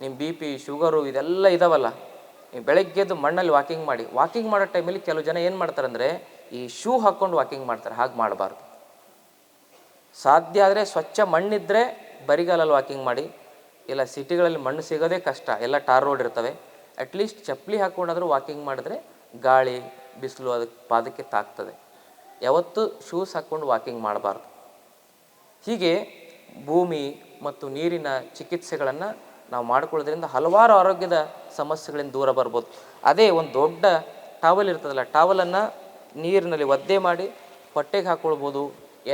ನಿಮ್ಮ B P sugar ಇದೆಲ್ಲ ಇದಾವಲ್ಲ. ನೀವು ಬೆಳಗ್ಗೆದ್ದು ಮಣ್ಣಲ್ಲಿ ವಾಕಿಂಗ್ ಮಾಡಿ ವಾಕಿಂಗ್ ಮಾಡೋ ಟೈಮಲ್ಲಿ ಕೆಲವು ಜನ ಏನು ಮಾಡ್ತಾರೆ ಅಂದರೆ ಈ ಶೂ ಹಾಕ್ಕೊಂಡು ವಾಕಿಂಗ್ ಮಾಡ್ತಾರೆ, ಹಾಗೆ ಮಾಡಬಾರ್ದು. ಸಾಧ್ಯ ಆದರೆ ಸ್ವಚ್ಛ ಮಣ್ಣಿದ್ದರೆ ಬರಿಗಾಲಲ್ಲಿ ವಾಕಿಂಗ್ ಮಾಡಿ, ಇಲ್ಲ ಸಿಟಿಗಳಲ್ಲಿ ಮಣ್ಣು ಸಿಗೋದೇ ಕಷ್ಟ, ಎಲ್ಲ ಟಾರ್ ರೋಡ್ ಇರ್ತವೆ. ಅಟ್ಲೀಸ್ಟ್ ಚಪ್ಪಲಿ ಹಾಕ್ಕೊಂಡಾದರೂ ವಾಕಿಂಗ್ ಮಾಡಿದ್ರೆ ಗಾಳಿ, ಬಿಸಿಲು ಅದಕ್ಕೆ ಪಾದಕ್ಕೆ ತಾಗ್ತದೆ. ಯಾವತ್ತೂ ಶೂಸ್ ಹಾಕ್ಕೊಂಡು ವಾಕಿಂಗ್ ಮಾಡಬಾರ್ದು. ಹೀಗೆ ಭೂಮಿ ಮತ್ತು ನೀರಿನ ಚಿಕಿತ್ಸೆಗಳನ್ನು ನಾವು ಮಾಡ್ಕೊಳ್ಳೋದ್ರಿಂದ ಹಲವಾರು ಆರೋಗ್ಯದ ಸಮಸ್ಯೆಗಳಿಂದ ದೂರ ಬರ್ಬೋದು. ಅದೇ ಒಂದು ದೊಡ್ಡ ಟಾವಲ್ ಇರ್ತದಲ್ಲ ಟಾವಲನ್ನು ನೀರಿನಲ್ಲಿ ಒದ್ದೆ ಮಾಡಿ ಹೊಟ್ಟೆಗೆ ಹಾಕ್ಕೊಳ್ಬೋದು,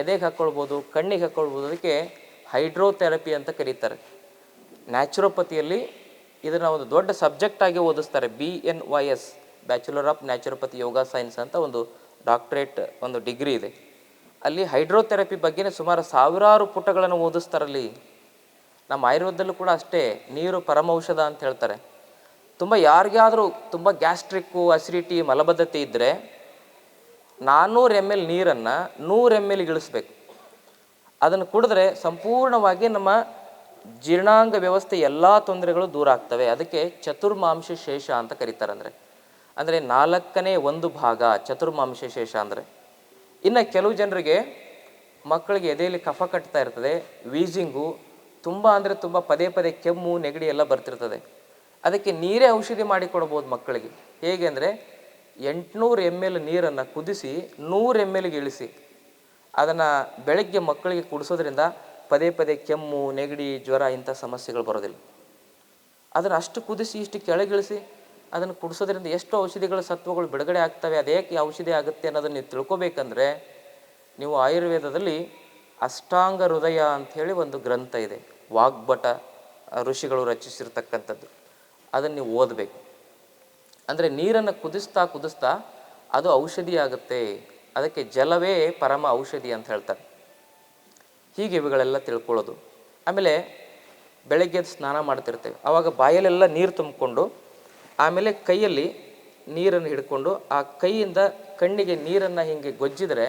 ಎದೆಗೆ ಹಾಕ್ಕೊಳ್ಬೋದು, ಕಣ್ಣಿಗೆ ಹಾಕ್ಕೊಳ್ಬೋದು, ಅದಕ್ಕೆ ಹೈಡ್ರೋಥೆರಪಿ ಅಂತ ಕರೀತಾರೆ. ನ್ಯಾಚುರೋಪತಿಯಲ್ಲಿ ಇದನ್ನು ಒಂದು ದೊಡ್ಡ ಸಬ್ಜೆಕ್ಟ್ ಆಗಿ ಓದಿಸ್ತಾರೆ B N Y S bachelor of naturopathy yoga science ಅಂತ ಒಂದು ಡಾಕ್ಟ್ರೇಟ್ ಒಂದು ಡಿಗ್ರಿ ಇದೆ. ಅಲ್ಲಿ ಹೈಡ್ರೋಥೆರಪಿ ಬಗ್ಗೆನೇ ಸುಮಾರು ಸಾವಿರಾರು ಪುಟಗಳನ್ನು ಓದಿಸ್ತಾರಲ್ಲಿ ನಮ್ಮ ಆಯುರ್ವೇದದಲ್ಲೂ ಕೂಡ ಅಷ್ಟೇ, ನೀರು ಪರಮೌಷಧ ಅಂತ ಹೇಳ್ತಾರೆ. ತುಂಬ ಯಾರಿಗಾದರೂ ತುಂಬ ಗ್ಯಾಸ್ಟ್ರಿಕ್ಕು, ಅಸಿಡಿಟಿ, ಮಲಬದ್ಧತೆ ಇದ್ದರೆ ನಾನ್ನೂರು ಎಂ ಎಲ್ ನೀರನ್ನು ನೂರು ಎಂ ಎಲ್ ಇಳಿಸ್ಬೇಕು. ಅದನ್ನು ಕುಡಿದ್ರೆ ಸಂಪೂರ್ಣವಾಗಿ ನಮ್ಮ ಜೀರ್ಣಾಂಗ ವ್ಯವಸ್ಥೆ ಎಲ್ಲ ತೊಂದರೆಗಳು ದೂರ ಆಗ್ತವೆ. ಅದಕ್ಕೆ ಚತುರ್ಮಾಂಶ ಶೇಷ ಅಂತ ಕರೀತಾರೆ ಅಂದರೆ. ಅಂದರೆ ನಾಲ್ಕನೇ ಒಂದು ಭಾಗ ಚತುರ್ಮಾಂಶ ಶೇಷ ಅಂದರೆ. ಇನ್ನು ಕೆಲವು ಜನರಿಗೆ ಮಕ್ಕಳಿಗೆ ಎದೆಯಲ್ಲಿ ಕಫ ಕಟ್ತಾ ಇರ್ತದೆ ವೀಸಿಂಗು ತುಂಬ ಅಂದರೆ ತುಂಬ ಪದೇ ಪದೇ ಕೆಮ್ಮು, ನೆಗಡಿ ಎಲ್ಲ ಬರ್ತಿರ್ತದೆ. ಅದಕ್ಕೆ ನೀರೇ ಔಷಧಿ ಮಾಡಿ ಕೊಡ್ಬೋದು ಮಕ್ಕಳಿಗೆ. ಹೇಗೆ ಅಂದರೆ ಎಂಟುನೂರು ಎಂ ಎಲ್ ನೀರನ್ನು ಕುದಿಸಿ ನೂರು ಎಂ ಎಲ್ಗೆ ಇಳಿಸಿ. ಅದನ್ನು ಬೆಳಗ್ಗೆ ಮಕ್ಕಳಿಗೆ ಕುಡಿಸೋದ್ರಿಂದ ಪದೇ ಪದೇ ಕೆಮ್ಮು, ನೆಗಡಿ, ಜ್ವರ ಇಂಥ ಸಮಸ್ಯೆಗಳು ಬರೋದಿಲ್ಲ. ಅದನ್ನು ಅಷ್ಟು ಕುದಿಸಿ, ಇಷ್ಟು ಕೆಳಗಿಳಿಸಿ ಅದನ್ನು ಕುಡಿಸೋದ್ರಿಂದ ಎಷ್ಟು ಔಷಧಿಗಳ ಸತ್ವಗಳು ಬಿಡುಗಡೆ ಆಗ್ತವೆ ಅದೇಕೆ ಔಷಧಿ ಆಗುತ್ತೆ ಅನ್ನೋದನ್ನು ನೀವು ತಿಳ್ಕೊಬೇಕಂದ್ರೆ ನೀವು ಆಯುರ್ವೇದದಲ್ಲಿ ಅಷ್ಟಾಂಗ ಹೃದಯ ಅಂಥೇಳಿ ಒಂದು ಗ್ರಂಥ ಇದೆ. ವಾಗ್ಭಟ ಋಷಿಗಳು ರಚಿಸಿರ್ತಕ್ಕಂಥದ್ದು. ಅದನ್ನು ನೀವು ಓದಬೇಕು. ಅಂದರೆ ನೀರನ್ನು ಕುದಿಸ್ತಾ ಕುದಿಸ್ತಾ ಅದು ಔಷಧಿ ಆಗುತ್ತೆ. ಅದಕ್ಕೆ ಜಲವೇ ಪರಮ ಔಷಧಿ ಅಂತ ಹೇಳ್ತಾರೆ. ಹೀಗೆ ಇವುಗಳೆಲ್ಲ ತಿಳ್ಕೊಳ್ಳೋದು. ಆಮೇಲೆ ಬೆಳಗ್ಗೆ ಸ್ನಾನ ಮಾಡ್ತಿರ್ತೇವೆ. ಆವಾಗ ಬಾಯಲೆಲ್ಲ ನೀರು ತುಂಬಿಕೊಂಡು, ಆಮೇಲೆ ಕೈಯಲ್ಲಿ ನೀರನ್ನು ಹಿಡ್ಕೊಂಡು, ಆ ಕೈಯಿಂದ ಕಣ್ಣಿಗೆ ನೀರನ್ನು ಹಿಂಗೆ ಗೊಜ್ಜಿದರೆ,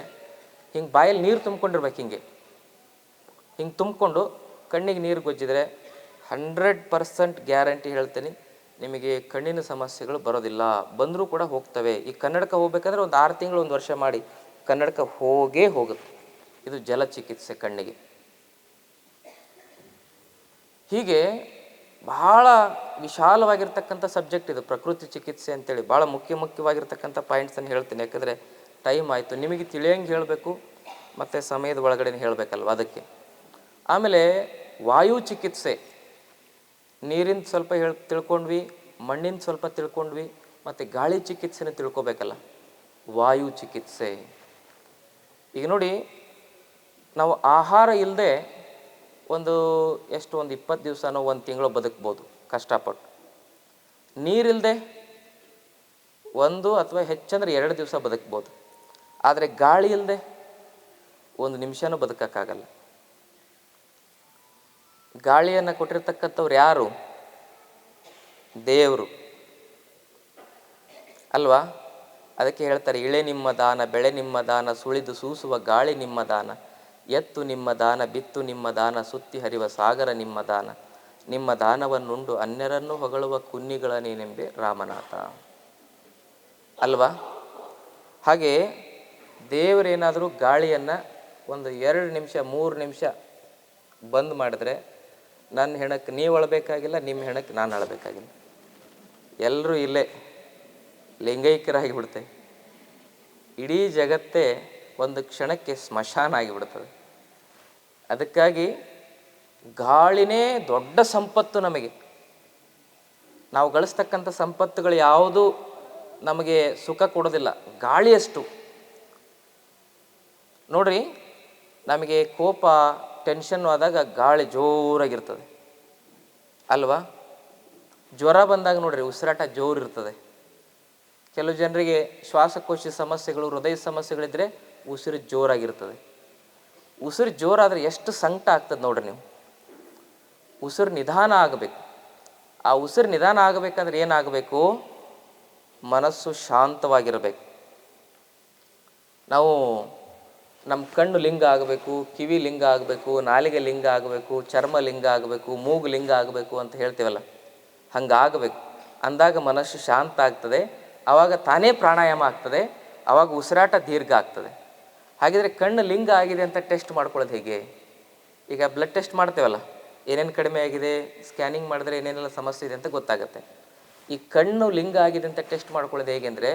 ಹಿಂಗೆ ಬಾಯಲ್ಲಿ ನೀರು ತುಂಬ್ಕೊಂಡಿರ್ಬೇಕು ಹಿಂಗೆ. ಹಿಂಗೆ ತುಂಬಿಕೊಂಡು ಕಣ್ಣಿಗೆ ನೀರು ಗೊಜ್ಜಿದ್ರೆ ಹಂಡ್ರೆಡ್ ಪರ್ಸೆಂಟ್ ಗ್ಯಾರಂಟಿ ಹೇಳ್ತೀನಿ, ನಿಮಗೆ ಕಣ್ಣಿನ ಸಮಸ್ಯೆಗಳು ಬರೋದಿಲ್ಲ. ಬಂದರೂ ಕೂಡ ಹೋಗ್ತವೆ. ಈ ಕನ್ನಡಕ ಹೋಗ್ಬೇಕಂದ್ರೆ ಒಂದು ಆರು ತಿಂಗಳು ಒಂದು ವರ್ಷ ಮಾಡಿ ಕನ್ನಡಕ ಹೋಗೇ ಹೋಗುತ್ತೆ. ಇದು ಜಲ ಚಿಕಿತ್ಸೆ ಕಣ್ಣಿಗೆ. ಹೀಗೆ ಬಹಳ ವಿಶಾಲವಾಗಿರ್ತಕ್ಕಂಥ ಸಬ್ಜೆಕ್ಟ್ ಇದು, ಪ್ರಕೃತಿ ಚಿಕಿತ್ಸೆ ಅಂತೇಳಿ. ಭಾಳ ಮುಖ್ಯ ಮುಖ್ಯವಾಗಿರ್ತಕ್ಕಂಥ ಪಾಯಿಂಟ್ಸನ್ನು ಹೇಳ್ತೀನಿ. ಯಾಕಂದರೆ ಟೈಮ್ ಆಯಿತು. ನಿಮಗೆ ತಿಳಿಯಂಗೆ ಹೇಳಬೇಕು, ಮತ್ತು ಸಮಯದ ಒಳಗಡೆ ಹೇಳಬೇಕಲ್ವ ಅದಕ್ಕೆ. ಆಮೇಲೆ ವಾಯು ಚಿಕಿತ್ಸೆ. ನೀರಿನ ಸ್ವಲ್ಪ ಹೇಳ್, ತಿಳ್ಕೊಂಡ್ವಿ, ಮಣ್ಣಿನ ಸ್ವಲ್ಪ ತಿಳ್ಕೊಂಡ್ವಿ, ಮತ್ತು ಗಾಳಿ ಚಿಕಿತ್ಸೆನ ತಿಳ್ಕೊಬೇಕಲ್ಲ. ವಾಯು ಚಿಕಿತ್ಸೆ. ಈಗ ನೋಡಿ, ನಾವು ಆಹಾರ ಇಲ್ಲದೆ ಒಂದು ಎಷ್ಟು, ಒಂದು ಇಪ್ಪತ್ತು ದಿವಸನೋ ಒಂದು ತಿಂಗಳು ಬದುಕ್ಬೋದು, ಕಷ್ಟಪಟ್ಟು. ನೀರಿಲ್ಲದೆ ಒಂದು ಅಥವಾ ಹೆಚ್ಚಂದ್ರೆ ಎರಡು ದಿವಸ ಬದುಕ್ಬೋದು. ಆದರೆ ಗಾಳಿ ಇಲ್ಲದೆ ಒಂದು ನಿಮಿಷನೂ ಬದುಕಕ್ಕಾಗಲ್ಲ. ಗಾಳಿಯನ್ನು ಕೊಟ್ಟಿರ್ತಕ್ಕಂಥವ್ರು ಯಾರು? ದೇವರು. ಅಲ್ವಾ? ಅದಕ್ಕೆ ಹೇಳ್ತಾರೆ, ಇಳೆ ನಿಮ್ಮ ದಾನ, ಬೆಳೆ ನಿಮ್ಮ ದಾನ, ಸುಳಿದು ಸೂಸುವ ಗಾಳಿ ನಿಮ್ಮ ದಾನ, ಎತ್ತು ನಿಮ್ಮ ದಾನ, ಬಿತ್ತು ನಿಮ್ಮ ದಾನ, ಸುತ್ತಿ ಹರಿವ ಸಾಗರ ನಿಮ್ಮ ದಾನ, ನಿಮ್ಮ ದಾನವನ್ನುಂಡು ಅನ್ಯರನ್ನು ಹೊಗಳುವ ಕುನ್ನಿಗಳ ನೀನೆಂಬೆ ರಾಮನಾಥ. ಅಲ್ವಾ? ಹಾಗೆ ದೇವರೇನಾದರೂ ಗಾಳಿಯನ್ನು ಒಂದು ಎರಡು ನಿಮಿಷ, ಮೂರು ನಿಮಿಷ ಬಂದ್ ಮಾಡಿದ್ರೆ ನನ್ನ ಹೆಣಕ್ಕೆ ನೀವು ಅಳಬೇಕಾಗಿಲ್ಲ ನಿಮ್ಮ ಹೆಣಕ್ಕೆ ನಾನು ಅಳಬೇಕಾಗಿಲ್ಲ. ಎಲ್ಲರೂ ಇಲ್ಲೇ ಲಿಂಗೈಕ್ಯರಾಗಿ ಬಿಡುತ್ತೆ. ಇಡೀ ಜಗತ್ತೇ ಒಂದು ಕ್ಷಣಕ್ಕೆ ಸ್ಮಶಾನ ಆಗಿಬಿಡ್ತದೆ. ಅದಕ್ಕಾಗಿ ಗಾಳಿನೇ ದೊಡ್ಡ ಸಂಪತ್ತು ನಮಗೆ. ನಾವು ಗಳಿಸ್ತಕ್ಕಂಥ ಸಂಪತ್ತುಗಳು ಯಾವುದು ನಮಗೆ ಸುಖ ಕೊಡೋದಿಲ್ಲ, ಗಾಳಿಯಷ್ಟು. ನೋಡ್ರಿ, ನಮಗೆ ಕೋಪ ಟೆನ್ಷನ್ ಆದಾಗ ಗಾಳಿ ಜೋರಾಗಿರ್ತದೆ. ಅಲ್ವಾ? ಜ್ವರ ಬಂದಾಗ ನೋಡ್ರಿ ಉಸಿರಾಟ ಜೋರು ಇರ್ತದೆ ಕೆಲವು ಜನರಿಗೆ ಶ್ವಾಸಕೋಶ ಸಮಸ್ಯೆಗಳು, ಹೃದಯ ಸಮಸ್ಯೆಗಳಿದ್ರೆ ಉಸಿರು ಜೋರಾಗಿರ್ತದೆ. ಉಸಿರು ಜೋರಾದರೆ ಎಷ್ಟು ಸಂಕಟ ಆಗ್ತದೆ ನೋಡ್ರಿ ನೀವು. ಉಸಿರು ನಿಧಾನ ಆಗಬೇಕು. ಆ ಉಸಿರು ನಿಧಾನ ಆಗಬೇಕಂದ್ರೆ ಏನಾಗಬೇಕು? ಮನಸ್ಸು ಶಾಂತವಾಗಿರಬೇಕು. ನಾವು ನಮ್ಮ ಕಣ್ಣು ಲಿಂಗ ಆಗಬೇಕು, ಕಿವಿ ಲಿಂಗ ಆಗಬೇಕು, ನಾಲಿಗೆ ಲಿಂಗ ಆಗಬೇಕು, ಚರ್ಮ ಲಿಂಗ ಆಗಬೇಕು, ಮೂಗು ಲಿಂಗ ಆಗಬೇಕು ಅಂತ ಹೇಳ್ತೀವಲ್ಲ, ಹಂಗಾಗಬೇಕು. ಅಂದಾಗ ಮನಸ್ಸು ಶಾಂತ ಆಗ್ತದೆ ಆವಾಗ ತಾನೇ ಪ್ರಾಣಾಯಾಮ ಆಗ್ತದೆ ಆವಾಗ ಉಸಿರಾಟ ದೀರ್ಘ ಆಗ್ತದೆ. ಹಾಗಿದ್ರೆ ಕಣ್ಣು ಲಿಂಗ ಆಗಿದೆ ಅಂತ ಟೆಸ್ಟ್ ಮಾಡ್ಕೊಳ್ಳೋದು ಹೇಗೆ? ಈಗ ಬ್ಲಡ್ ಟೆಸ್ಟ್ ಮಾಡ್ತೇವಲ್ಲ, ಏನೇನು ಕಡಿಮೆ ಆಗಿದೆ, ಸ್ಕ್ಯಾನಿಂಗ್ ಮಾಡಿದ್ರೆ ಏನೇನೆಲ್ಲ ಸಮಸ್ಯೆ ಇದೆ ಅಂತ ಗೊತ್ತಾಗುತ್ತೆ. ಈ ಕಣ್ಣು ಲಿಂಗ ಆಗಿದೆ ಅಂತ ಟೆಸ್ಟ್ ಮಾಡ್ಕೊಳ್ಳೋದು ಹೇಗೆ ಅಂದರೆ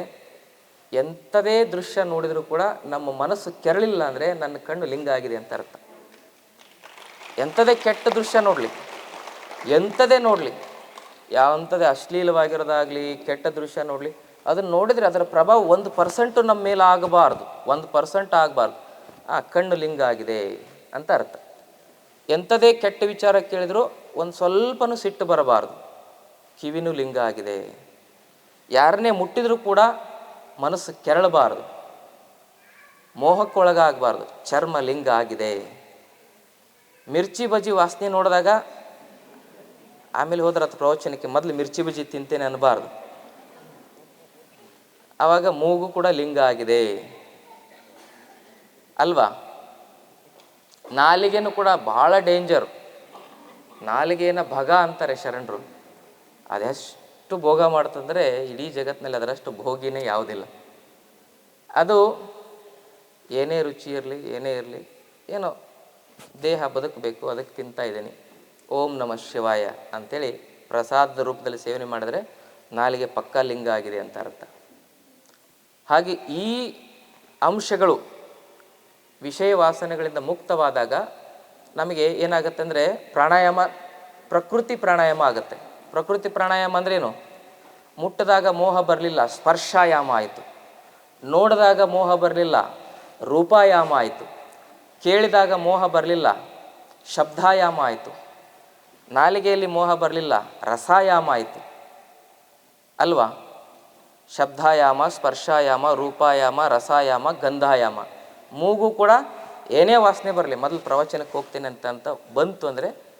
ಎಂಥದೇ ದೃಶ್ಯ ನೋಡಿದರೂ ಕೂಡ ನಮ್ಮ ಮನಸ್ಸು ಕೆರಳಿಲ್ಲ ಅಂದರೆ ನನ್ನ ಕಣ್ಣು ಲಿಂಗ ಆಗಿದೆ ಅಂತ ಅರ್ಥ. ಎಂಥದೇ ಕೆಟ್ಟ ದೃಶ್ಯ ನೋಡಲಿ, ಎಂಥದೇ ನೋಡಲಿ, ಯಾವಂಥದೇ ಅಶ್ಲೀಲವಾಗಿರೋದಾಗಲಿ, ಕೆಟ್ಟ ದೃಶ್ಯ ನೋಡಲಿ, ಅದನ್ನು ನೋಡಿದರೆ ಅದರ ಪ್ರಭಾವ ಒಂದು ಪರ್ಸೆಂಟು ನಮ್ಮ ಮೇಲೆ ಆಗಬಾರ್ದು, ಒಂದು ಪರ್ಸೆಂಟ್ ಆಗಬಾರ್ದು. ಆ ಕಣ್ಣು ಲಿಂಗ ಆಗಿದೆ ಅಂತ ಅರ್ಥ. ಎಂಥದೇ ಕೆಟ್ಟ ವಿಚಾರ ಕೇಳಿದರೂ ಒಂದು ಸ್ವಲ್ಪನೂ ಸಿಟ್ಟು ಬರಬಾರ್ದು. ಕಿವಿನೂ ಲಿಂಗ ಆಗಿದೆ. ಯಾರನ್ನೇ ಮುಟ್ಟಿದರೂ ಕೂಡ ಮನಸ್ಸು ಕೆರಳಬಾರದು. ಮೋಹಕ್ಕೊಳಗಾಗಬಾರ್ದು. ಚರ್ಮ ಲಿಂಗ ಆಗಿದೆ. ಮಿರ್ಚಿ ಬಜಿ ವಾಸನೆ ನೋಡಿದಾಗ ಆಮೇಲೆ ಹೋದ್ರೆ ಅದು ಪ್ರವಚನಕ್ಕೆ ಮೊದಲು ಮಿರ್ಚಿ ಬಜಿ ತಿಂತೇನೆ ಅನ್ನಬಾರ್ದು. ಆವಾಗ ಮೂಗು ಕೂಡ ಲಿಂಗ ಆಗಿದೆ. ಅಲ್ವಾ? ನಾಲಿಗೆನೂ ಕೂಡ ಭಾಳ ಡೇಂಜರ್. ನಾಲಿಗೆನ ಭಗ ಅಂತಾರೆ ಶರಣರು. ಅದೆಷ್ಟು ಭೋಗ ಮಾಡ್ತಂದರೆ ಇಡೀ ಜಗತ್ತಿನಲ್ಲಿ ಅದರಷ್ಟು ಭೋಗಿನೇ ಯಾವುದಿಲ್ಲ. ಅದು ಏನೇ ರುಚಿ ಇರಲಿ, ಏನೇ ಇರಲಿ, ಏನೋ ದೇಹ ಬದುಕಬೇಕು, ಅದಕ್ಕೆ ತಿಂತಾ ಇದ್ದೀನಿ. ಓಂ ನಮ ಶಿವಾಯ ಅಂಥೇಳಿ ಪ್ರಸಾದದ ರೂಪದಲ್ಲಿ ಸೇವನೆ ಮಾಡಿದ್ರೆ ನಾಲಿಗೆ ಪಕ್ಕಾ ಲಿಂಗ ಆಗಿದೆ ಅಂತ ಅರ್ಥ. ಹಾಗೆ ಈ ಅಂಶಗಳು ವಿಷಯ ವಾಸನೆಗಳಿಂದ ಮುಕ್ತವಾದಾಗ ನಮಗೆ ಏನಾಗುತ್ತೆ ಅಂದರೆ ಪ್ರಾಣಾಯಾಮ, ಪ್ರಕೃತಿ ಪ್ರಾಣಾಯಾಮ ಆಗುತ್ತೆ. ಪ್ರಕೃತಿ ಪ್ರಾಣಾಯಾಮ ಅಂದ್ರೇನು ಮುಟ್ಟದಾಗ ಮೋಹ ಬರಲಿಲ್ಲ, ಸ್ಪರ್ಶಾಯಾಮ ಆಯಿತು. ನೋಡಿದಾಗ ಮೋಹ ಬರಲಿಲ್ಲ, ರೂಪಾಯಾಮ ಆಯಿತು. ಕೇಳಿದಾಗ ಮೋಹ ಬರಲಿಲ್ಲ, ಶಬ್ದಾಯಾಮ ಆಯಿತು. ನಾಲಿಗೆಯಲ್ಲಿ ಮೋಹ ಬರಲಿಲ್ಲ, ರಸಾಯಾಮ ಆಯಿತು. ಅಲ್ವಾ? ಶಬ್ದಾಯಾಮ, ಸ್ಪರ್ಶಾಯಾಮ, ರೂಪಾಯಾಮ, ರಸಾಯಾಮ, ಗಂಧಾಯಾಮ. ಮೂಗು ಕೂಡ ಏನೇ ವಾಸನೆ ಬರಲಿ, ಮೊದಲು ಪ್ರವಚನಕ್ಕೆ ಹೋಗ್ತೇನೆ ಅಂತ ಅಂತ ಬಂತು ಅಂದರೆ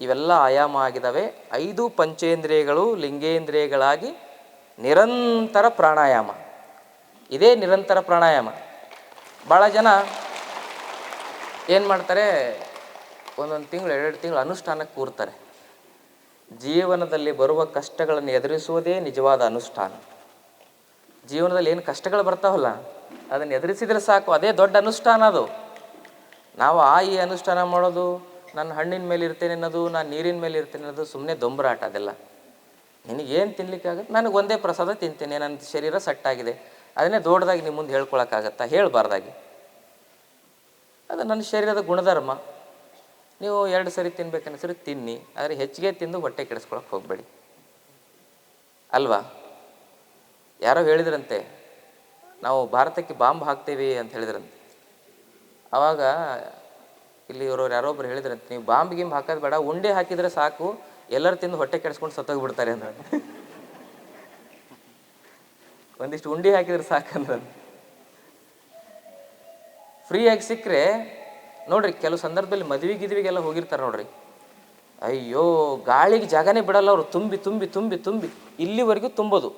ಇವೆಲ್ಲ ಆಯಾಮ ಆಗಿದ್ದಾವೆ. ಐದು ಪಂಚೇಂದ್ರಿಯಗಳು ಲಿಂಗೇಂದ್ರಿಯಗಳಾಗಿ ನಿರಂತರ ಪ್ರಾಣಾಯಾಮ. ಇದೇ ನಿರಂತರ ಪ್ರಾಣಾಯಾಮ. ಭಾಳ ಜನ ಏನು ಮಾಡ್ತಾರೆ? ಒಂದೊಂದು ತಿಂಗಳು, ಎರಡೆರಡು ತಿಂಗಳು ಅನುಷ್ಠಾನಕ್ಕೆ ಕೂರ್ತಾರೆ. ಜೀವನದಲ್ಲಿ ಬರುವ ಕಷ್ಟಗಳನ್ನು ಎದುರಿಸುವುದೇ ನಿಜವಾದ ಅನುಷ್ಠಾನ. ಜೀವನದಲ್ಲಿ ಏನು ಕಷ್ಟಗಳು ಬರ್ತಾವಲ್ಲ, ಅದನ್ನು ಎದುರಿಸಿದ್ರೆ ಸಾಕು. ಅದೇ ದೊಡ್ಡ ಅನುಷ್ಠಾನ ಅದು. ನಾವು ಆ ಈ ಅನುಷ್ಠಾನ ಮಾಡೋದು ನಾನು ಹಣ್ಣಿನ ಮೇಲೆ ಇರ್ತೇನೆ ಅನ್ನೋದು, ನಾನು ನೀರಿನ ಮೇಲೆ ಇರ್ತೇನೆ ಅನ್ನೋದು ಸುಮ್ಮನೆ ದೊಂಬರಾಟ ಅದೆಲ್ಲ. ನಿನಗೇನು ತಿನ್ಲಿಕ್ಕಾಗತ್ತೆ ನನಗೆ ಒಂದೇ ಪ್ರಸಾದ ತಿಂತೇನೆ, ನನ್ನ ಶರೀರ ಸಟ್ಟಾಗಿದೆ. ಅದನ್ನೇ ದೊಡ್ಡದಾಗಿ ನಿಮ್ಮ ಮುಂದೆ ಹೇಳ್ಕೊಳಕ್ಕಾಗತ್ತಾ? ಹೇಳಬಾರ್ದಾಗಿ. ಅದು ನನ್ನ ಶರೀರದ ಗುಣಧರ್ಮ. ನೀವು ಎರಡು ಸರಿ ತಿನ್ಬೇಕನ್ನಿಸಿದ್ರೆ ತಿನ್ನಿ, ಆದರೆ ಹೆಚ್ಚಿಗೆ ತಿಂದು ಹೊಟ್ಟೆ ಕೆಡಿಸ್ಕೊಳಕ್ಕೆ ಹೋಗಬೇಡಿ. ಅಲ್ವಾ? ಯಾರೋ ಹೇಳಿದ್ರಂತೆ, ನಾವು ಭಾರತಕ್ಕೆ ಬಾಂಬ್ ಹಾಕ್ತೇವೆ ಅಂತ ಹೇಳಿದ್ರಂತೆ. ಆವಾಗ ಇಲ್ಲಿ ಇರೋರು ಒಬ್ರು ಹೇಳಿದ್ರಂತೆ ನೀವು ಬಾಂಬ್ ಗಿಂಬ್ ಹಾಕೋದು ಬೇಡ, ಉಂಡೆ ಹಾಕಿದ್ರೆ ಸಾಕು, ಎಲ್ಲರೂ ತಿಂದು ಹೊಟ್ಟೆ ಕೆಡಿಸ್ಕೊಂಡು ಸತ್ತೋಗ್ಬಿಡ್ತಾರೆ ಅಂದ್ರೆ. ಒಂದಿಷ್ಟು ಉಂಡೆ ಹಾಕಿದ್ರೆ ಸಾಕಂದ್ರೆ ಫ್ರೀಯಾಗಿ ಸಿಕ್ಕರೆ, ನೋಡ್ರಿ, ಕೆಲವು ಸಂದರ್ಭದಲ್ಲಿ ಮದುವೆ ಗಿದ್ವಿಗೆಲ್ಲ ಹೋಗಿರ್ತಾರೆ ನೋಡ್ರಿ. ಅಯ್ಯೋ, ಗಾಳಿಗೆ ಜಾಗನೇ ಬಿಡಲ್ಲ ಅವರು, ತುಂಬಿ ತುಂಬಿ ತುಂಬಿ ತುಂಬಿ. ಇಲ್ಲಿವರೆಗೂ ತುಂಬೋದು.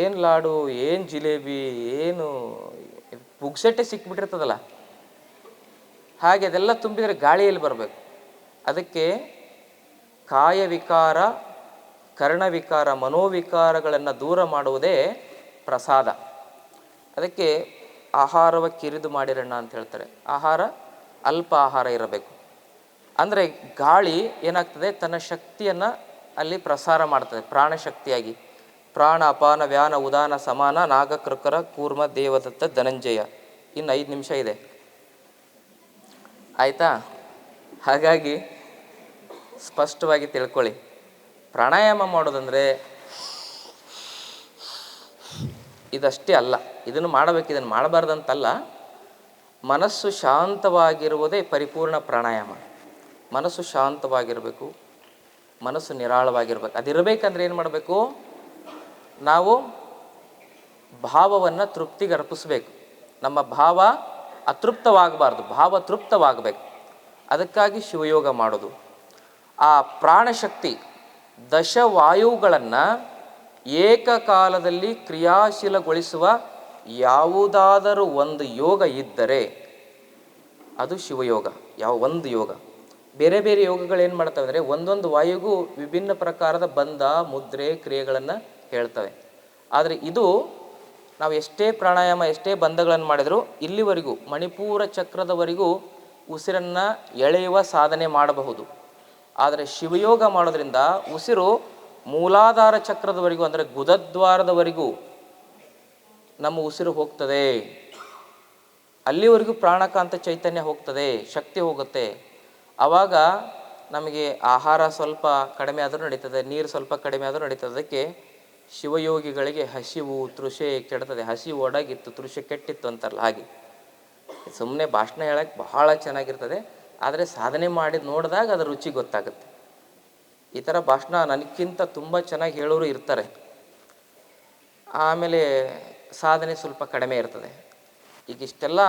ಏನು ಲಾಡು, ಏನು ಜಿಲೇಬಿ, ಏನು, ಪುಗ್ಸೆಟ್ಟೆ ಸಿಕ್ಬಿಟ್ಟಿರ್ತದಲ್ಲ. ಹಾಗೆ ಅದೆಲ್ಲ ತುಂಬಿದರೆ ಗಾಳಿಯಲ್ಲಿ ಬರಬೇಕು. ಅದಕ್ಕೆ ಕಾಯವಿಕಾರ, ಕರ್ಣವಿಕಾರ, ಮನೋವಿಕಾರಗಳನ್ನು ದೂರ ಮಾಡುವುದೇ ಪ್ರಸಾದ. ಅದಕ್ಕೆ ಆಹಾರವ ಕಿರಿದು ಮಾಡಿರಣ್ಣ ಅಂತ ಹೇಳ್ತಾರೆ. ಆಹಾರ ಅಲ್ಪ ಆಹಾರ ಇರಬೇಕು. ಅಂದರೆ ಗಾಳಿ ಏನಾಗ್ತದೆ? ತನ್ನ ಶಕ್ತಿಯನ್ನು ಅಲ್ಲಿ ಪ್ರಸಾರ ಮಾಡ್ತದೆ. ಪ್ರಾಣಶಕ್ತಿಯಾಗಿ ಪ್ರಾಣ, ಅಪಾನ, ವ್ಯಾನ, ಉದಾನ, ಸಮಾನ ನಾಗಕೃಕರ ಕೂರ್ಮ, ದೇವದತ್ತ, ಧನಂಜಯ. ಇನ್ನು ಐದು ನಿಮಿಷ ಇದೆ. ಆಯಿತಾ? ಹಾಗಾಗಿ ಸ್ಪಷ್ಟವಾಗಿ ತಿಳ್ಕೊಳ್ಳಿ. ಪ್ರಾಣಾಯಾಮ ಮಾಡೋದಂದರೆ ಇದಷ್ಟೇ ಅಲ್ಲ. ಇದನ್ನು ಮಾಡಬೇಕು, ಇದನ್ನು ಮಾಡಬಾರ್ದಂತಲ್ಲ. ಮನಸ್ಸು ಶಾಂತವಾಗಿರುವುದೇ ಪರಿಪೂರ್ಣ ಪ್ರಾಣಾಯಾಮ. ಮನಸ್ಸು ಶಾಂತವಾಗಿರಬೇಕು, ಮನಸ್ಸು ನಿರಾಳವಾಗಿರ್ಬೇಕು. ಅದಿರಬೇಕಂದ್ರೆ ಏನು ಮಾಡಬೇಕು? ನಾವು ಭಾವವನ್ನು ತೃಪ್ತಿಗರ್ಪಿಸ್ಬೇಕು. ನಮ್ಮ ಭಾವ ಅತೃಪ್ತವಾಗಬಾರ್ದು, ಭಾವ ತೃಪ್ತವಾಗಬೇಕು. ಅದಕ್ಕಾಗಿ ಶಿವಯೋಗ ಮಾಡೋದು. ಆ ಪ್ರಾಣಶಕ್ತಿ ದಶವಾಯುಗಳನ್ನು ಏಕಕಾಲದಲ್ಲಿ ಕ್ರಿಯಾಶೀಲಗೊಳಿಸುವ ಯಾವುದಾದರೂ ಒಂದು ಯೋಗ ಇದ್ದರೆ ಅದು ಶಿವಯೋಗ, ಯಾವ ಒಂದು ಯೋಗ. ಬೇರೆ ಬೇರೆ ಯೋಗಗಳು ಏನು ಮಾಡ್ತವೆ ಅಂದರೆ ಒಂದೊಂದು ವಾಯುಗೂ ವಿಭಿನ್ನ ಪ್ರಕಾರದ ಬಂಧ, ಮುದ್ರೆ, ಕ್ರಿಯೆಗಳನ್ನು ಹೇಳ್ತವೆ. ಆದರೆ ಇದು ನಾವು ಎಷ್ಟೇ ಪ್ರಾಣಾಯಾಮ, ಎಷ್ಟೇ ಬಂಧಗಳನ್ನು ಮಾಡಿದರೂ ಇಲ್ಲಿವರೆಗೂ, ಮಣಿಪೂರ ಚಕ್ರದವರೆಗೂ ಉಸಿರನ್ನು ಎಳೆಯುವ ಸಾಧನೆ ಮಾಡಬಹುದು. ಆದರೆ ಶಿವಯೋಗ ಮಾಡೋದ್ರಿಂದ ಉಸಿರು ಮೂಲಾಧಾರ ಚಕ್ರದವರೆಗೂ ಅಂದರೆ ಗುದದ್ವಾರದವರೆಗೂ ನಮ್ಮ ಉಸಿರು ಹೋಗ್ತದೆ. ಅಲ್ಲಿವರೆಗೂ ಪ್ರಾಣಕಾಂತ ಚೈತನ್ಯ ಹೋಗ್ತದೆ, ಶಕ್ತಿ ಹೋಗುತ್ತೆ. ಆವಾಗ ನಮಗೆ ಆಹಾರ ಸ್ವಲ್ಪ ಕಡಿಮೆ ಆದರೂ ನಡೀತದೆ, ನೀರು ಸ್ವಲ್ಪ ಕಡಿಮೆ ಆದರೂ ನಡೀತದೆ. ಅದಕ್ಕೆ ಶಿವಯೋಗಿಗಳಿಗೆ ಹಸಿವು, ತೃಷೆ ಕೆಡ್ತದೆ. ಹಸಿವು ಒಡಗಿತ್ತು ತೃಷೆ ಕೆಟ್ಟಿತ್ತು ಅಂತಾರಲ್ಲ ಹಾಗೆ. ಸುಮ್ಮನೆ ಭಾಷಣ ಹೇಳಕ್ಕೆ ಬಹಳ ಚೆನ್ನಾಗಿರ್ತದೆ. ಆದರೆ ಸಾಧನೆ ಮಾಡಿ ನೋಡಿದಾಗ ಅದರ ರುಚಿ ಗೊತ್ತಾಗುತ್ತೆ. ಈ ಥರ ಭಾಷಣ ನನಗಿಂತ ತುಂಬ ಚೆನ್ನಾಗಿ ಹೇಳೋರು ಇರ್ತಾರೆ. ಆಮೇಲೆ ಸಾಧನೆ ಸ್ವಲ್ಪ ಕಡಿಮೆ ಇರ್ತದೆ. ಈಗ ಇಷ್ಟೆಲ್ಲ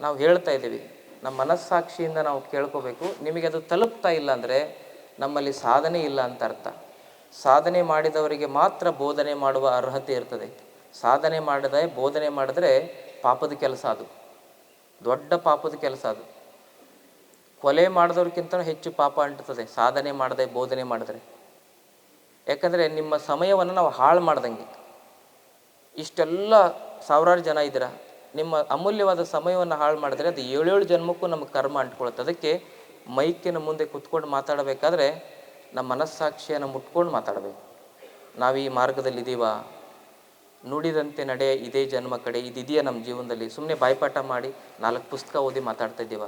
ನಾವು ಹೇಳ್ತಾ ಇದ್ದೀವಿ. ನಮ್ಮ ಮನಸ್ಸಾಕ್ಷಿಯಿಂದ ನಾವು ಕೇಳ್ಕೋಬೇಕು. ನಿಮಗೆ ಅದು ತಲುಪ್ತಾ ಇಲ್ಲ ಅಂದರೆ ನಮ್ಮಲ್ಲಿ ಸಾಧನೆ ಇಲ್ಲ ಅಂತ ಅರ್ಥ. ಸಾಧನೆ ಮಾಡಿದವರಿಗೆ ಮಾತ್ರ ಬೋಧನೆ ಮಾಡುವ ಅರ್ಹತೆ ಇರ್ತದೆ. ಸಾಧನೆ ಮಾಡದೆ, ಬೋಧನೆ ಮಾಡಿದ್ರೆ ಪಾಪದ ಕೆಲಸ ಅದು. ದೊಡ್ಡ ಪಾಪದ ಕೆಲಸ ಅದು. ಕೊಲೆ ಮಾಡಿದವ್ರಿಗಿಂತ ಹೆಚ್ಚು ಪಾಪ ಅಂಟುತ್ತದೆ ಸಾಧನೆ ಮಾಡದೆ, ಬೋಧನೆ ಮಾಡಿದ್ರೆ. ಯಾಕಂದರೆ ನಿಮ್ಮ ಸಮಯವನ್ನು ನಾವು ಹಾಳು ಮಾಡ್ದಂಗೆ. ಇಷ್ಟೆಲ್ಲ ಸಾವಿರಾರು ಜನ ಇದ್ದೀರ. ನಿಮ್ಮ ಅಮೂಲ್ಯವಾದ ಸಮಯವನ್ನು ಹಾಳು ಮಾಡಿದ್ರೆ ಅದು ಏಳೇಳು ಜನ್ಮಕ್ಕೂ ನಮ್ಮ ಕರ್ಮ ಅಂಟ್ಕೊಳುತ್ತೆ. ಅದಕ್ಕೆ ಮೈಕಿನ ಮುಂದೆ ಕುತ್ಕೊಂಡು ಮಾತಾಡಬೇಕಾದ್ರೆ ನಮ್ಮ ಮನಸ್ಸಾಕ್ಷಿಯನ್ನು ಮುಟ್ಕೊಂಡು ಮಾತಾಡಬೇಕು. ನಾವು ಈ ಮಾರ್ಗದಲ್ಲಿದ್ದೀವ? ನುಡಿದಂತೆ ನಡೆ ಇದೇ ಜನ್ಮ ಕಡೆ, ಇದಿದೆಯಾ ನಮ್ಮ ಜೀವನದಲ್ಲಿ? ಸುಮ್ಮನೆ ಬಾಯ್ಪಾಠ ಮಾಡಿ ನಾಲ್ಕು ಪುಸ್ತಕ ಓದಿ ಮಾತಾಡ್ತಾ ಇದ್ದೀವ?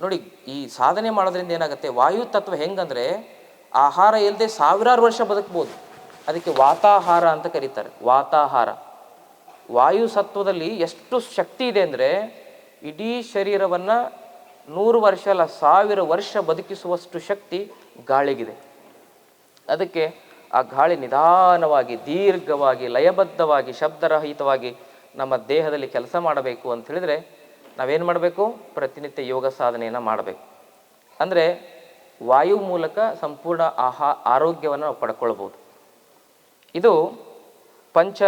ನೋಡಿ, ಈ ಸಾಧನೆ ಮಾಡೋದ್ರಿಂದ ಏನಾಗುತ್ತೆ? ವಾಯು ತತ್ವ ಹೆಂಗಂದ್ರೆ, ಆಹಾರ ಇಲ್ಲದೆ ಸಾವಿರಾರು ವರ್ಷ ಬದುಕ್ಬೋದು. ಅದಕ್ಕೆ ವಾತಾಹಾರ ಅಂತ ಕರೀತಾರೆ. ವಾತಾಹಾರ. ವಾಯು ಸತ್ವದಲ್ಲಿ ಎಷ್ಟು ಶಕ್ತಿ ಇದೆ ಅಂದರೆ, ಇಡೀ ಶರೀರವನ್ನು ನೂರು ವರ್ಷ ಅಲ್ಲ, ಸಾವಿರ ವರ್ಷ ಬದುಕಿಸುವಷ್ಟು ಶಕ್ತಿ ಗಾಳಿಗಿದೆ. ಅದಕ್ಕೆ ಆ ಗಾಳಿ ನಿಧಾನವಾಗಿ, ದೀರ್ಘವಾಗಿ, ಲಯಬದ್ಧವಾಗಿ, ಶಬ್ದರಹಿತವಾಗಿ ನಮ್ಮ ದೇಹದಲ್ಲಿ ಕೆಲಸ ಮಾಡಬೇಕು ಅಂತ ಹೇಳಿದ್ರೆ ನಾವೇನು ಮಾಡಬೇಕು? ಪ್ರತಿನಿತ್ಯ ಯೋಗ ಸಾಧನೆಯನ್ನು ಮಾಡಬೇಕು. ಅಂದರೆ ವಾಯು ಮೂಲಕ ಸಂಪೂರ್ಣ ಆಹಾ, ಆರೋಗ್ಯವನ್ನು ನಾವು ಪಡ್ಕೊಳ್ಬೋದು. ಇದು ಪಂಚ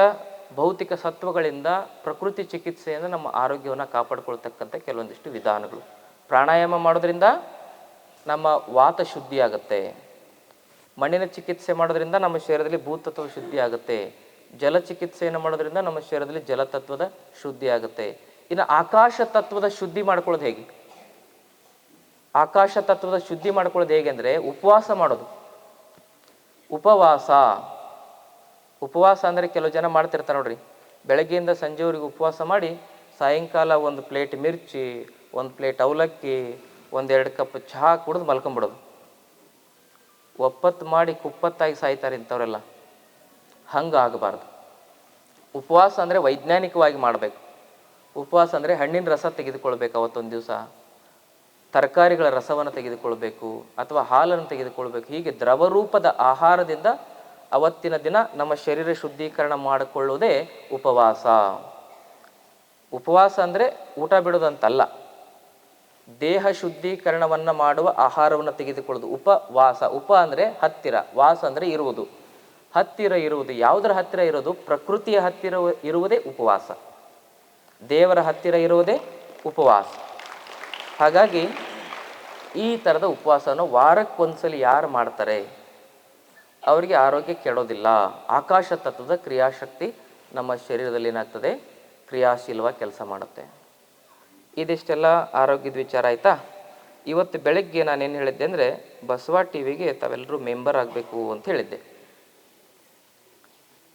ಭೌತಿಕ ಸತ್ವಗಳಿಂದ ಪ್ರಕೃತಿ ಚಿಕಿತ್ಸೆಯಿಂದ ನಮ್ಮ ಆರೋಗ್ಯವನ್ನು ಕಾಪಾಡ್ಕೊಳ್ತಕ್ಕಂಥ ಕೆಲವೊಂದಿಷ್ಟು ವಿಧಾನಗಳು. ಪ್ರಾಣಾಯಾಮ ಮಾಡೋದ್ರಿಂದ ನಮ್ಮ ವಾತ ಶುದ್ಧಿ ಆಗುತ್ತೆ. ಮಣ್ಣಿನ ಚಿಕಿತ್ಸೆ ಮಾಡೋದ್ರಿಂದ ನಮ್ಮ ಶರೀರದಲ್ಲಿ ಭೂತತ್ವ ಶುದ್ಧಿ ಆಗುತ್ತೆ. ಜಲ ಚಿಕಿತ್ಸೆಯನ್ನು ಮಾಡೋದ್ರಿಂದ ನಮ್ಮ ಶರೀರದಲ್ಲಿ ಜಲತತ್ವದ ಶುದ್ಧಿ ಆಗುತ್ತೆ. ಇನ್ನು ಆಕಾಶ ತತ್ವದ ಶುದ್ಧಿ ಮಾಡ್ಕೊಳ್ಳೋದು ಹೇಗೆ? ಆಕಾಶ ತತ್ವದ ಶುದ್ಧಿ ಮಾಡ್ಕೊಳ್ಳೋದು ಹೇಗೆ ಅಂದರೆ ಉಪವಾಸ ಮಾಡೋದು. ಉಪವಾಸ. ಉಪವಾಸ ಅಂದರೆ ಕೆಲವು ಜನ ಮಾಡ್ತಿರ್ತಾರೆ ನೋಡ್ರಿ. ಬೆಳಗ್ಗೆಯಿಂದ ಸಂಜೆವರೆಗೆ ಉಪವಾಸ ಮಾಡಿ, ಸಾಯಂಕಾಲ ಒಂದು ಪ್ಲೇಟ್ ಮಿರ್ಚಿ, ಒಂದು ಪ್ಲೇಟ್ ಅವಲಕ್ಕಿ ಒಂದೆರಡು ಕಪ್ ಚಹಾ ಕುಡಿದು ಮಲ್ಕೊಂಬಿಡೋದು. ಒಪ್ಪತ್ತು ಮಾಡಿ ಕುಪ್ಪತ್ತಾಗಿ ಸಾಯ್ತಾರೆ ಇಂಥವರೆಲ್ಲ. ಹಂಗೆ ಆಗಬಾರ್ದು. ಉಪವಾಸ ಅಂದರೆ ವೈಜ್ಞಾನಿಕವಾಗಿ ಮಾಡಬೇಕು. ಉಪವಾಸ ಅಂದರೆ ಹಣ್ಣಿನ ರಸ ತೆಗೆದುಕೊಳ್ಬೇಕು ಅವತ್ತೊಂದು ದಿವಸ. ತರಕಾರಿಗಳ ರಸವನ್ನು ತೆಗೆದುಕೊಳ್ಬೇಕು ಅಥವಾ ಹಾಲನ್ನು ತೆಗೆದುಕೊಳ್ಬೇಕು. ಹೀಗೆ ದ್ರವರೂಪದ ಆಹಾರದಿಂದ ಅವತ್ತಿನ ದಿನ ನಮ್ಮ ಶರೀರ ಶುದ್ಧೀಕರಣ ಮಾಡಿಕೊಳ್ಳುವುದೇ ಉಪವಾಸ. ಉಪವಾಸ ಅಂದರೆ ಊಟ ಬಿಡೋದಂತಲ್ಲ ದೇಹ ಶುದ್ಧೀಕರಣವನ್ನು ಮಾಡುವ ಆಹಾರವನ್ನು ತೆಗೆದುಕೊಳ್ಳೋದು ಉಪವಾಸ ಉಪ ಅಂದರೆ ಹತ್ತಿರ. ವಾಸ ಅಂದರೆ ಇರುವುದು. ಹತ್ತಿರ ಇರುವುದು. ಯಾವುದರ ಹತ್ತಿರ ಇರೋದು? ಪ್ರಕೃತಿಯ ಹತ್ತಿರ ಇರುವುದೇ ಉಪವಾಸ. ದೇವರ ಹತ್ತಿರ ಇರುವುದೇ ಉಪವಾಸ. ಹಾಗಾಗಿ ಈ ಥರದ ಉಪವಾಸವನ್ನು ವಾರಕ್ಕೊಂದ್ಸಲಿ ಯಾರು ಮಾಡ್ತಾರೆ? ಅವರಿಗೆ ಆರೋಗ್ಯ ಕೆಡೋದಿಲ್ಲ. ಆಕಾಶ ತತ್ವದ ಕ್ರಿಯಾಶಕ್ತಿ ನಮ್ಮ ಶರೀರದಲ್ಲಿ ಏನಾಗ್ತದೆ ಕ್ರಿಯಾಶೀಲವಾಗಿ ಕೆಲಸ ಮಾಡುತ್ತೆ. ಇದಿಷ್ಟೆಲ್ಲ ಆರೋಗ್ಯದ ವಿಚಾರ ಆಯಿತಾ? ಇವತ್ತು ಬೆಳಗ್ಗೆ ನಾನೇನು ಹೇಳಿದ್ದೆ ಅಂದರೆ, ಬಸವ ಟಿ ವಿಗೆ ತಾವೆಲ್ಲರೂ ಮೆಂಬರ್ ಆಗಬೇಕು ಅಂತ ಹೇಳಿದ್ದೆ.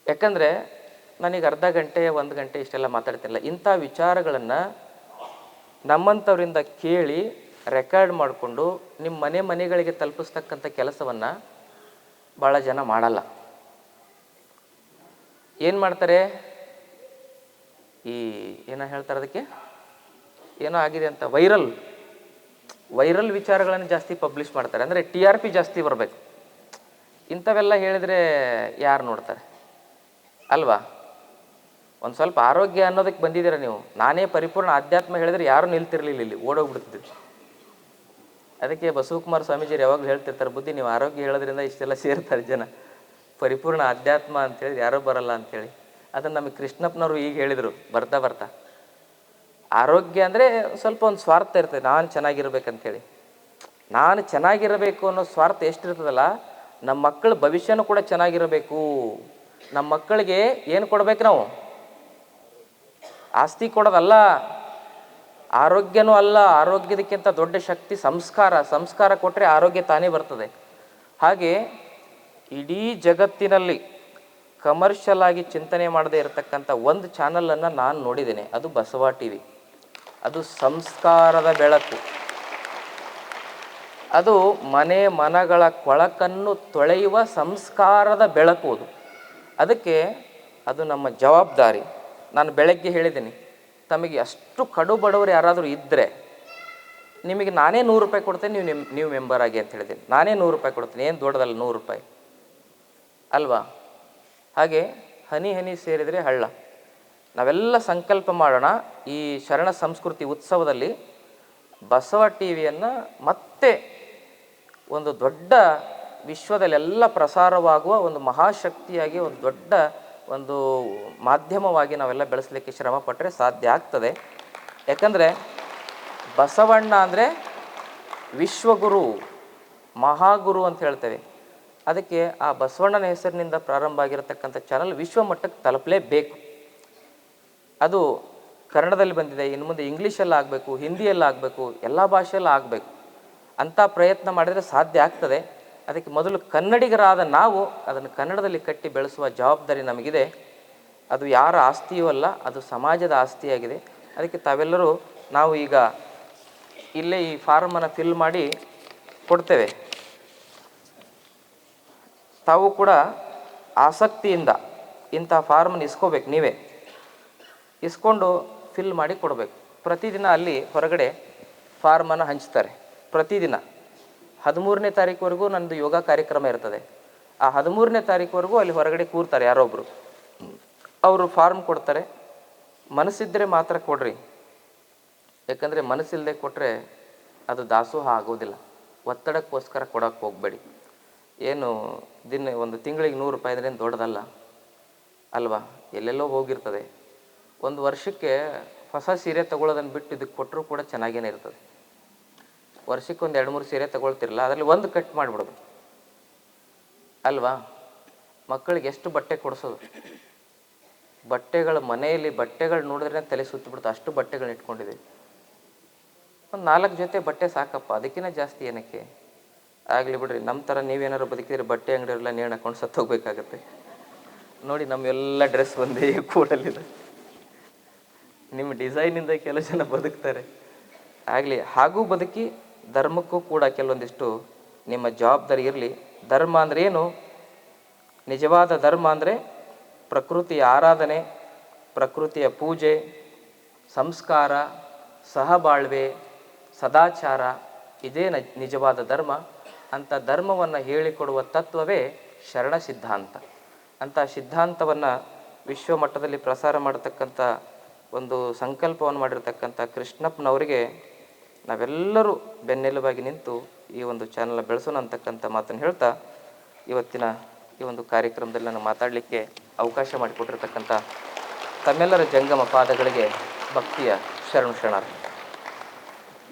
ಯಾಕಂದರೆ, ನನಗೆ ಅರ್ಧ ಗಂಟೆ, ಒಂದು ಗಂಟೆ ಇಷ್ಟೆಲ್ಲ ಮಾತಾಡ್ತಿಲ್ಲ ಇಂಥ ವಿಚಾರಗಳನ್ನು ನಮ್ಮಂಥವರಿಂದ ಕೇಳಿ, ರೆಕಾರ್ಡ್ ಮಾಡಿಕೊಂಡು ನಿಮ್ಮ ಮನೆ ಮನೆಗಳಿಗೆ ತಲುಪಿಸ್ತಕ್ಕಂಥ ಕೆಲಸವನ್ನು ಭಾಳ ಜನ ಮಾಡಲ್ಲ. ಏನು ಮಾಡ್ತಾರೆ? ಈ, ಏನ ಹೇಳ್ತಾರೆ ಅದಕ್ಕೆ? ಏನೋ ಆಗಿದೆ ಅಂತ ವೈರಲ್ ವೈರಲ್ ವಿಚಾರಗಳನ್ನು ಜಾಸ್ತಿ ಪಬ್ಲಿಷ್ ಮಾಡ್ತಾರೆ. ಅಂದರೆ ಟಿ ಆರ್ ಪಿ ಜಾಸ್ತಿ ಬರಬೇಕು. ಇಂಥವೆಲ್ಲ ಹೇಳಿದರೆ ಯಾರು ನೋಡ್ತಾರೆ? ಅಲ್ವಾ? ಒಂದು ಸ್ವಲ್ಪ ಆರೋಗ್ಯ ಅನ್ನೋದಕ್ಕೆ ಬಂದಿದ್ದೀರ ನೀವು? ನಾನೇ ಪರಿಪೂರ್ಣ ಆಧ್ಯಾತ್ಮ ಹೇಳಿದ್ರೆ ಯಾರೂ ನಿಲ್ತಿರಲಿಲ್ಲ ಇಲ್ಲಿ, ಓಡೋಗ್ಬಿಡ್ತಿದ್ರು. ಅದಕ್ಕೆ ಬಸವಕುಮಾರ ಸ್ವಾಮೀಜಿಯರು ಯಾವಾಗಲೂ ಹೇಳ್ತಿರ್ತಾರೆ, ಬುದ್ಧಿ, ನೀವು ಆರೋಗ್ಯ ಹೇಳೋದ್ರಿಂದ ಇಷ್ಟೆಲ್ಲ ಸೇರ್ತಾರೆ ಜನ. ಪರಿಪೂರ್ಣ ಆಧ್ಯಾತ್ಮ ಅಂತೇಳಿ ಯಾರೂ ಬರಲ್ಲ ಅಂತೇಳಿ. ಅದನ್ನು ನಮಗೆ ಕೃಷ್ಣಪ್ಪನವರು ಈಗ ಹೇಳಿದರು, ಬರ್ತಾ ಬರ್ತಾ. ಆರೋಗ್ಯ ಅಂದರೆ ಸ್ವಲ್ಪ ಒಂದು ಸ್ವಾರ್ಥ ಇರ್ತದೆ. ನಾನು ಚೆನ್ನಾಗಿರ್ಬೇಕಂತೇಳಿ. ನಾನು ಚೆನ್ನಾಗಿರಬೇಕು ಅನ್ನೋ ಸ್ವಾರ್ಥ ಎಷ್ಟಿರ್ತದಲ್ಲ ನಮ್ಮ ಮಕ್ಕಳ ಭವಿಷ್ಯನೂ ಕೂಡ ಚೆನ್ನಾಗಿರಬೇಕು. ನಮ್ಮ ಮಕ್ಕಳಿಗೆ ಏನು ಕೊಡ್ಬೇಕು ನಾವು? ಆಸ್ತಿ ಕೊಡೋದಲ್ಲ. ಆರೋಗ್ಯನೂ ಅಲ್ಲ, ಆರೋಗ್ಯದಕ್ಕಿಂತ ದೊಡ್ಡ ಶಕ್ತಿ ಸಂಸ್ಕಾರ. ಸಂಸ್ಕಾರ ಕೊಟ್ಟರೆ ಆರೋಗ್ಯ ತಾನೇ ಬರ್ತದೆ. ಹಾಗೆ ಇಡೀ ಜಗತ್ತಿನಲ್ಲಿ ಕಮರ್ಷಿಯಲ್ ಆಗಿ ಚಿಂತನೆ ಮಾಡದೇ ಇರತಕ್ಕಂಥ ಒಂದು ಚಾನಲನ್ನು ನಾನು ನೋಡಿದ್ದೇನೆ. ಅದು ಬಸವ ಟಿ ವಿ ಅದು ಸಂಸ್ಕಾರದ ಬೆಳಕು. ಅದು ಮನೆ ಮನಗಳ ಕೊಳಕನ್ನು ತೊಳೆಯುವ ಸಂಸ್ಕಾರದ ಬೆಳಕು ಅದು. ಅದಕ್ಕೆ ಅದು ನಮ್ಮ ಜವಾಬ್ದಾರಿ. ನಾನು ಬೆಳಗ್ಗೆ ಹೇಳಿದ್ದೀನಿ, ತಮಗೆ ಅಷ್ಟು ಕಡು ಬಡವರು ಯಾರಾದರೂ ಇದ್ದರೆ ನಿಮಗೆ ನಾನೇ ನೂರು ರೂಪಾಯಿ ಕೊಡ್ತೇನೆ, ನೀವು ನಿಮ್ಮ ನೀವು ಮೆಂಬರ್ ಆಗಿ ಅಂತ ಹೇಳಿದ್ದೀನಿ. ನಾನೇ ನೂರು ರೂಪಾಯಿ ಕೊಡ್ತೀನಿ, ಏನು ದೊಡ್ಡದಲ್ಲ ನೂರು ರೂಪಾಯಿ. ಅಲ್ವಾ? ಹಾಗೆ ಹನಿ ಹನಿ ಸೇರಿದರೆ ಹಳ್ಳ. ನಾವೆಲ್ಲ ಸಂಕಲ್ಪ ಮಾಡೋಣ ಈ ಶರಣ ಸಂಸ್ಕೃತಿ ಉತ್ಸವದಲ್ಲಿ ಬಸವ ಟಿ ವಿಯನ್ನು ಮತ್ತೆ ಒಂದು ದೊಡ್ಡ ವಿಶ್ವದಲ್ಲೆಲ್ಲ ಪ್ರಸಾರವಾಗುವ ಒಂದು ಮಹಾಶಕ್ತಿಯಾಗಿ ಒಂದು ದೊಡ್ಡ ಒಂದು ಮಾಧ್ಯಮವಾಗಿ ನಾವೆಲ್ಲ ಬೆಳೆಸಲಿಕ್ಕೆ ಶ್ರಮ ಪಟ್ಟರೆ ಸಾಧ್ಯ ಆಗ್ತದೆ. ಯಾಕಂದರೆ ಬಸವಣ್ಣ ಅಂದರೆ ವಿಶ್ವಗುರು, ಮಹಾಗುರು ಅಂತ ಹೇಳ್ತೇವೆ. ಅದಕ್ಕೆ ಆ ಬಸವಣ್ಣನ ಹೆಸರಿನಿಂದ ಪ್ರಾರಂಭ ಆಗಿರತಕ್ಕಂಥ ಚಾನಲ್ ವಿಶ್ವ ಮಟ್ಟಕ್ಕೆ ತಲುಪಲೇಬೇಕು. ಅದು ಕನ್ನಡದಲ್ಲಿ ಬಂದಿದೆ, ಇನ್ನು ಮುಂದೆ ಇಂಗ್ಲೀಷಲ್ಲಿ ಆಗಬೇಕು, ಹಿಂದಿಯಲ್ಲಿ ಆಗಬೇಕು, ಎಲ್ಲ ಭಾಷೆಯಲ್ಲಿ ಆಗಬೇಕು. ಅಂಥ ಪ್ರಯತ್ನ ಮಾಡಿದರೆ ಸಾಧ್ಯ ಆಗ್ತದೆ. ಅದಕ್ಕೆ ಮೊದಲು ಕನ್ನಡಿಗರಾದ ನಾವು ಅದನ್ನು ಕನ್ನಡದಲ್ಲಿ ಕಟ್ಟಿ ಬೆಳೆಸುವ ಜವಾಬ್ದಾರಿ ನಮಗಿದೆ. ಅದು ಯಾರ ಆಸ್ತಿಯೂ ಅಲ್ಲ, ಅದು ಸಮಾಜದ ಆಸ್ತಿಯಾಗಿದೆ. ಅದಕ್ಕೆ ತಾವೆಲ್ಲರೂ ನಾವು ಈಗ ಇಲ್ಲೇ ಈ ಫಾರ್ಮನ್ನು ಫಿಲ್ ಮಾಡಿ ಕೊಡ್ತೇವೆ. ತಾವು ಕೂಡ ಆಸಕ್ತಿಯಿಂದ ಇಂಥ ಫಾರ್ಮನ್ನು ಇಸ್ಕೋಬೇಕು ನೀವೇ. ಇಸ್ಕೊಂಡು ಫಿಲ್ ಮಾಡಿ ಕೊಡಬೇಕು. ಪ್ರತಿದಿನ ಅಲ್ಲಿ ಹೊರಗಡೆ ಫಾರ್ಮನ್ನು ಹಂಚ್ತಾರೆ. ಪ್ರತಿದಿನ. ಹದಿಮೂರನೇ ತಾರೀಕುವರೆಗೂ ನನ್ನದು ಯೋಗ ಕಾರ್ಯಕ್ರಮ ಇರ್ತದೆ. ಆ ಹದಿಮೂರನೇ ತಾರೀಕುವರೆಗೂ ಅಲ್ಲಿ ಹೊರಗಡೆ ಕೂರ್ತಾರೆ ಯಾರೊಬ್ಬರು ಅವರು ಫಾರ್ಮ್ ಕೊಡ್ತಾರೆ. ಮನಸ್ಸಿದ್ದರೆ ಮಾತ್ರ ಕೊಡ್ರಿ. ಯಾಕಂದರೆ ಮನಸ್ಸಿಲ್ಲದೆ ಕೊಟ್ಟರೆ ಅದು ದಾಸೋಹ ಆಗೋದಿಲ್ಲ. ಒತ್ತಡಕ್ಕೋಸ್ಕರ ಕೊಡೋಕ್ಕೆ ಹೋಗಬೇಡಿ. ಏನು ದಿನ ಒಂದು ತಿಂಗಳಿಗೆ ನೂರು ರೂಪಾಯಿ ಅಂದ್ರೆ ದೊಡ್ಡದಲ್ಲ. ಅಲ್ವಾ? ಎಲ್ಲೆಲ್ಲೋ ಹೋಗಿರ್ತದೆ. ಒಂದು ವರ್ಷಕ್ಕೆ ಹೊಸ ಸೀರೆ ತಗೊಳ್ಳೋದನ್ನು ಬಿಟ್ಟು ಇದಕ್ಕೆ ಕೊಟ್ಟರೂ ಕೂಡ ಚೆನ್ನಾಗೇನೆ ಇರ್ತದೆ. ವರ್ಷಕ್ಕೆ ಒಂದು ಎರಡು ಮೂರು ಸೀರೆ ತಗೊಳ್ತಿರಲ್ಲ, ಅದರಲ್ಲಿ ಒಂದು ಕಟ್ ಮಾಡಿಬಿಡೋದು. ಅಲ್ವಾ? ಮಕ್ಕಳಿಗೆ ಎಷ್ಟು ಬಟ್ಟೆ ಕೊಡಿಸೋದು? ಬಟ್ಟೆಗಳು ಮನೆಯಲ್ಲಿ ಬಟ್ಟೆಗಳು ನೋಡಿದ್ರೆ ತಲೆ ಸುತ್ತಿಬಿಡ್ತು ಅಷ್ಟು ಬಟ್ಟೆಗಳನ್ನ ಇಟ್ಕೊಂಡಿದ್ದೀವಿ ಒಂದು ನಾಲ್ಕು ಜೊತೆ ಬಟ್ಟೆ ಸಾಕಪ್ಪ ಅದಕ್ಕಿಂತ ಜಾಸ್ತಿ ಏನಕ್ಕೆ? ಆಗಲಿ ಬಿಡ್ರಿ, ನಮ್ಮ ಥರ ನೀವೇನಾರು ಬದುಕಿದ್ರೆ ಬಟ್ಟೆ ಅಂಗಡಿಯವರೆಲ್ಲ ನೇಣು ಹಾಕೊಂಡು ಸತ್ತೋಗ್ಬೇಕಾಗತ್ತೆ. ನೋಡಿ, ನಮ್ಮೆಲ್ಲ ಡ್ರೆಸ್ ಒಂದೇ ಕೂಡಲ್ಲಿದೆ. ನಿಮ್ಮ ಡಿಸೈನಿಂದ ಕೆಲವು ಜನ ಬದುಕ್ತಾರೆ. ಆಗಲಿ, ಹಾಗೂ ಬದುಕಿ ಧರ್ಮಕ್ಕೂ ಕೂಡ ಕೆಲವೊಂದಿಷ್ಟು ನಿಮ್ಮ ಜವಾಬ್ದಾರಿ ಇರಲಿ. ಧರ್ಮ ಅಂದ್ರೆ ಏನು? ನಿಜವಾದ ಧರ್ಮ ಅಂದರೆ ಪ್ರಕೃತಿಯ ಆರಾಧನೆ, ಪ್ರಕೃತಿಯ ಪೂಜೆ, ಸಂಸ್ಕಾರ, ಸಹಬಾಳ್ವೆ, ಸದಾಚಾರ. ಇದೇ ನಿಜವಾದ ಧರ್ಮ. ಅಂಥ ಧರ್ಮವನ್ನು ಹೇಳಿಕೊಡುವ ತತ್ವವೇ ಶರಣ ಸಿದ್ಧಾಂತ. ಅಂಥ ಸಿದ್ಧಾಂತವನ್ನು ವಿಶ್ವ ಮಟ್ಟದಲ್ಲಿ ಪ್ರಸಾರ ಮಾಡತಕ್ಕಂಥ ಒಂದು ಸಂಕಲ್ಪವನ್ನು ಮಾಡಿರ್ತಕ್ಕಂಥ ಕೃಷ್ಣಪ್ಪನವರಿಗೆ ನಾವೆಲ್ಲರೂ ಬೆನ್ನೆಲುಬಾಗಿ ನಿಂತು ಈ ಒಂದು ಚಾನಲ್ ಬೆಳೆಸೋಣ ಅಂತಕ್ಕಂಥ ಮಾತನ್ನು ಹೇಳ್ತಾ ಇವತ್ತಿನ ಈ ಒಂದು ಕಾರ್ಯಕ್ರಮದಲ್ಲಿ ನಾನು ಮಾತಾಡಲಿಕ್ಕೆ ಅವಕಾಶ ಮಾಡಿಕೊಟ್ಟಿರ್ತಕ್ಕಂಥ ತಮ್ಮೆಲ್ಲರ ಜಂಗಮ ಪಾದಗಳಿಗೆ ಭಕ್ತಿಯ ಶರಣು ಶರಣಾರ್ಥಿ.